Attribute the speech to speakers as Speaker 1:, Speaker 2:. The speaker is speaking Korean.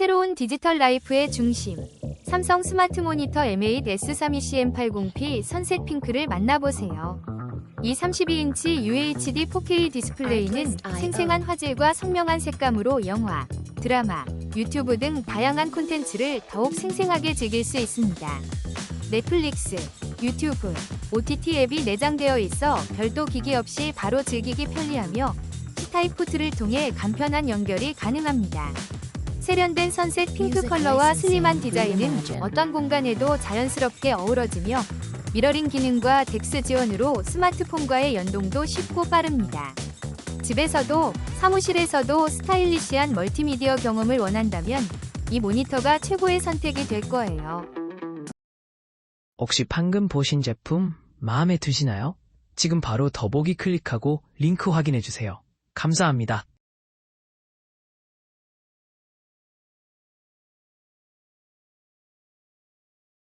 Speaker 1: 새로운 디지털 라이프의 중심. 삼성 스마트 모니터 M8 S32CM80P 선셋 핑크를 만나보세요. 이 32인치 UHD 4K 디스플레이는 생생한 화질과 선명한 색감으로 영화, 드라마, 유튜브 등 다양한 콘텐츠를 더욱 생생하게 즐길 수 있습니다. 넷플릭스, 유튜브, OTT 앱이 내장되어 있어 별도 기기 없이 바로 즐기기 편리하며 C타입 포트를 통해 간편한 연결이 가능합니다. 세련된 선셋 핑크 컬러와 슬림한 디자인은 어떤 공간에도 자연스럽게 어우러지며 미러링 기능과 덱스 지원으로 스마트폰과의 연동도 쉽고 빠릅니다. 집에서도 사무실에서도 스타일리시한 멀티미디어 경험을 원한다면 이 모니터가 최고의 선택이 될 거예요.
Speaker 2: 혹시 방금 보신 제품 마음에 드시나요? 지금 바로 더보기 클릭하고 링크 확인해 주세요. 감사합니다.